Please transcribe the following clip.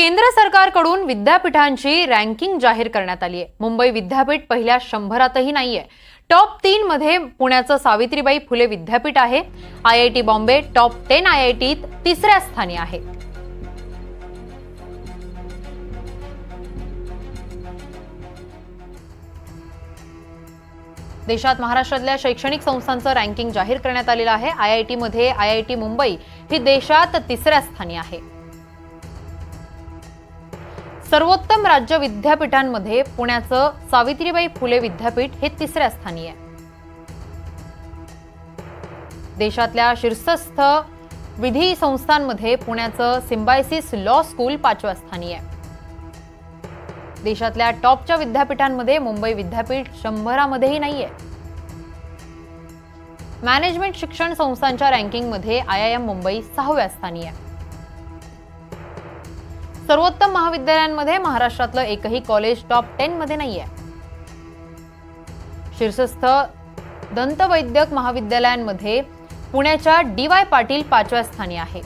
केंद्र सरकारकडून विद्यापीठांची रँकिंग जाहीर करण्यात आली आहे मुंबई विद्यापीठ पहिल्या शंभरातही नाहीये. टॉप तीन मध्ये पुण्याचं सावित्रीबाई फुले विद्यापीठ आहे. I I T Bombay top ten I I टीत तिसऱ्या स्थानी आहे. देशात महाराष्ट्रातल्या शैक्षणिक संस्थांचं रँकिंग जाहीर करण्यात आलेलं आहे. आय आय टीमध्ये आय आय टी मुंबई ही देशात तिसऱ्या स्थानी आहे. सर्वोत्तम राज्य विद्यापीठांमध्ये पुण्याचं सावित्रीबाई फुले विद्यापीठ हे तिसऱ्या स्थानी आहे. देशातल्या शीर्षस्थ विधी संस्थांमध्ये पुण्याचं सिम्बायसिस लॉ स्कूल पाचव्या स्थानी आहे. देशातल्या टॉपच्या विद्यापीठांमध्ये मुंबई विद्यापीठ शंभरामध्येही नाहीये. मॅनेजमेंट शिक्षण संस्थांच्या रँकिंगमध्ये आय आय एम मुंबई सहाव्या स्थानी आहे. सर्वोत्तम महाविद्यालयांमध्ये महाराष्ट्रातलं एकही कॉलेज टॉप टेन मध्ये नाहीये. शीर्षस्थ दंतवैद्यक महाविद्यालयांमध्ये पुण्याच्या डी वाय पाटील पाचव्या स्थानी आहे.